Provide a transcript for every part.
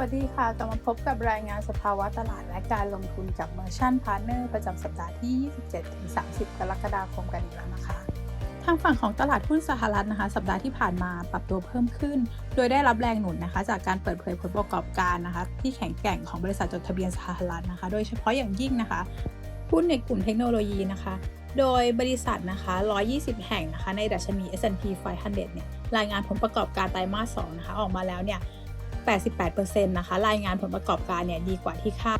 วัสดีค่ะ กลับมาพบกับรายงานสภาวะตลาดและการลงทุนกับ Merchant Partner ประจำสัปดาห์ที่ 27-30 กรกฎาคมกันอีกแล้วนะคะ ทางฝั่งของตลาดหุ้นสหรัฐนะคะ สัปดาห์ที่ผ่านมาปรับตัวเพิ่มขึ้น โดยได้รับแรงหนุนนะคะ จากการเปิดเผยผลประกอบการนะคะ ที่แข็งแกร่งของบริษัทจดทะเบียนสหรัฐนะคะ โดยเฉพาะอย่างยิ่งนะคะหุ้นในกลุ่มเทคโนโลยีนะคะโดยบริษัทนะคะ 120 แห่งนะคะ ในดัชนี S&P 500 เนี่ย รายงานผลประกอบการไตรมาส 2 นะคะ ออกมาแล้วเนี่ย 88%นะคะรายงานผลประกอบการเนี่ยดีกว่าที่คาด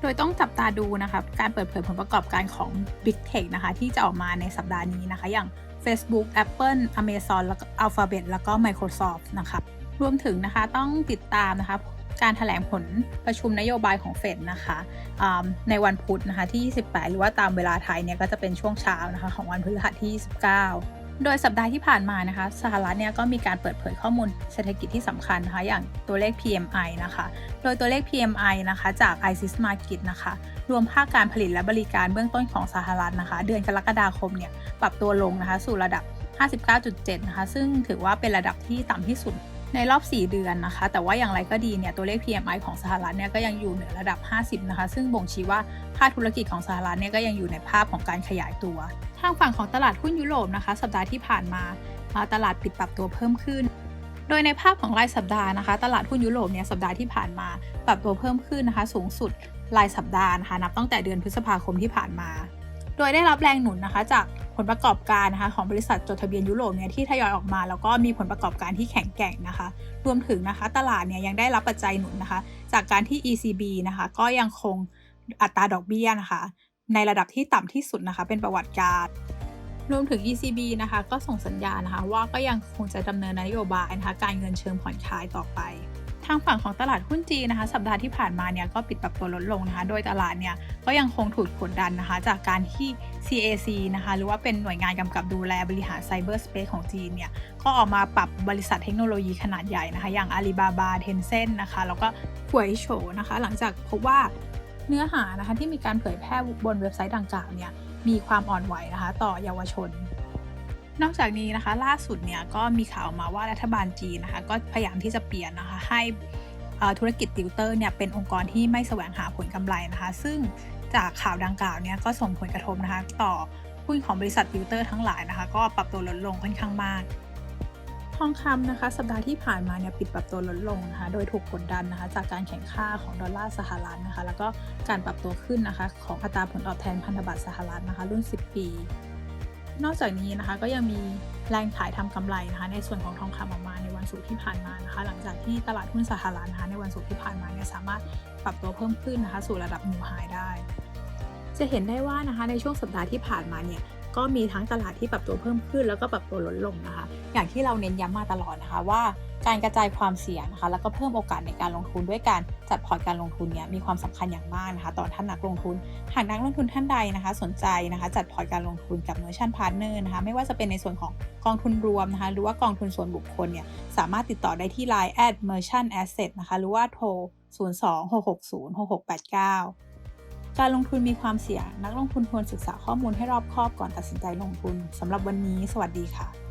โดยต้องจับตาดูนะคะการเปิดเผยผลประกอบการของ Big Tech นะคะที่จะออกมาในสัปดาห์นี้นะคะ อย่าง Facebook Apple Amazon แล้วก็ Alphabet แล้วก็ Microsoft นะคะรวมถึงนะคะต้องติดตามนะคะการถแถลงผลประชุมนโยบายของเฟดนะคะในวันพุธนะคะที่ 28 หรือว่าตามเวลาไทยเนี่ยก็จะเป็นช่วงเช้านะคะของวันพฤหัสที่ 29 โดยสัปดาห์ที่ผ่านมานะคะสหรัฐเนี่ยก็มีการเปิดเผยข้อมูลเศรษฐกิจที่สำคัญนะคะอย่างตัวเลข PMI นะคะ โดยตัวเลข PMI นะคะจาก ISIS Market นะคะ รวมภาคการผลิตและบริการเบื้องต้นของสหรัฐนะคะ เดือนกรกฎาคมเนี่ยปรับตัวลงนะคะสู่ระดับ 59.7 นะคะ ซึ่งถือว่าเป็นระดับที่ต่ำที่สุด ในรอบ 4 เดือนนะคะ แต่ว่าอย่างไรก็ดีเนี่ยตัวเลข PMI ของสหรัฐเนี่ยก็ยังอยู่เหนือระดับ 50 นะคะ ซึ่งบ่งชี้ว่าภาคธุรกิจของสหรัฐเนี่ยก็ยังอยู่ในภาพของการขยายตัว ทางฝั่งของตลาดหุ้นยุโรปนะคะ สัปดาห์ที่ผ่านมาตลาดปิดปรับตัวเพิ่มขึ้น โดยในภาพของรายสัปดาห์นะคะ ตลาดหุ้นยุโรปเนี่ยสัปดาห์ที่ผ่านมาปรับตัวเพิ่มขึ้นนะคะ สูงสุดรายสัปดาห์นะคะนับตั้งแต่เดือนพฤษภาคมที่ผ่านมา โดยได้รับแรงหนุนนะคะ จากผลประกอบการนะคะของบริษัทจดทะเบียนยุโรปเนี่ยที่ทยอยออกมา แล้วก็มีผลประกอบการที่แข็งแกร่งนะคะ รวมถึงนะคะ ตลาดเนี่ยยังได้รับปัจจัยหนุนนะคะ จากการที่ ECB นะคะ ก็ยังคงอัตราดอกเบี้ยนะคะ ในระดับที่ต่ำที่สุดนะคะ เป็นประวัติการรวมถึง ECB นะคะก็ส่งสัญญาณนะคะ ว่าก็ยังคงจะดำเนินนโยบายนะคะการเงินเชิงผ่อนคลายต่อไป ทางฝั่งของตลาดหุ้นจีนนะคะ สัปดาห์ที่ผ่านมาเนี่ยก็ปิดปรับตัวลดลงนะคะ โดยตลาดเนี่ยก็ยังคงถูกกดดันนะคะ จากการที่ CAC นะคะ หรือว่าเป็นหน่วยงานกำกับดูแลบริหารไซเบอร์สเปซของจีนเนี่ย ก็ออกมาปรับบริษัทเทคโนโลยีขนาดใหญ่นะคะ อย่าง Alibaba Tencent นะคะ แล้วก็หวยโฉนะคะ หลังจากพบว่าเนื้อหานะคะที่มีการเผยแพร่บนเว็บไซต์ดังกล่าวเนี่ยมีความอ่อนไหวนะคะ ต่อเยาวชน นอกจากนี้นะคะล่าสุดเนี่ยก็มีข่าวมาว่ารัฐบาลจีนนะคะก็พยายามที่จะเปลี่ยนนะคะให้ธุรกิจติวเตอร์เนี่ยเป็นองค์กรที่ไม่แสวงหาผลกำไรนะคะ ซึ่งจากข่าวดังกล่าวเนี่ยก็ส่งผลกระทบนะคะต่อหุ้นของบริษัทติวเตอร์ทั้งหลายนะคะ ก็ปรับตัวลดลงค่อนข้างมาก ทองคำนะคะสัปดาห์ที่ผ่านมาเนี่ยปิดปรับตัวลดลงนะคะโดยถูกกดดันนะคะจากการแข่งค่าของดอลลาร์สหรัฐนะคะแล้วก็การปรับตัวขึ้นนะคะของอัตราผลตอบแทนพันธบัตรสหรัฐนะคะรุ่น 10 ปี นอกจากนี้นะคะก็ยังมีแรงขายทำกำไรนะคะในส่วนของทองคำออกมาในวันศุกร์ที่ผ่านมานะคะ หลังจากที่ตลาดหุ้นสหรัฐนะคะในวันศุกร์ที่ผ่านมาเนี่ยสามารถปรับตัวเพิ่มขึ้นนะคะสู่ระดับนิวไฮได้ จะเห็นได้ว่านะคะในช่วงสัปดาห์ที่ผ่านมาเนี่ย ก็มีทั้งตลาดที่ปรับตัวเพิ่มขึ้น แล้วก็ปรับตัวลดลงนะคะ อย่างที่เราเน้นย้ำมาตลอดนะคะว่าการกระจายความเสี่ยงนะคะ แล้วก็เพิ่มโอกาสในการลงทุนด้วยการจัดพอร์ตการลงทุนเนี่ยมีความสำคัญอย่างมากนะคะ ต่อท่านนักลงทุน หากนักลงทุนท่านใดนะคะ สนใจนะคะ จัดพอร์ตการลงทุนกับ Merchant Partner นะคะ ไม่ว่าจะเป็นในส่วนของกองทุนรวมนะคะ หรือว่ากองทุนส่วนบุคคลเนี่ย สามารถติดต่อได้ที่ Line at merchant asset นะคะ หรือว่าโทร 026606689 การลงทุนมีความเสี่ยง นักลงทุนควรศึกษาข้อมูลให้รอบคอบก่อนตัดสินใจลงทุนสำหรับวันนี้ สวัสดีค่ะ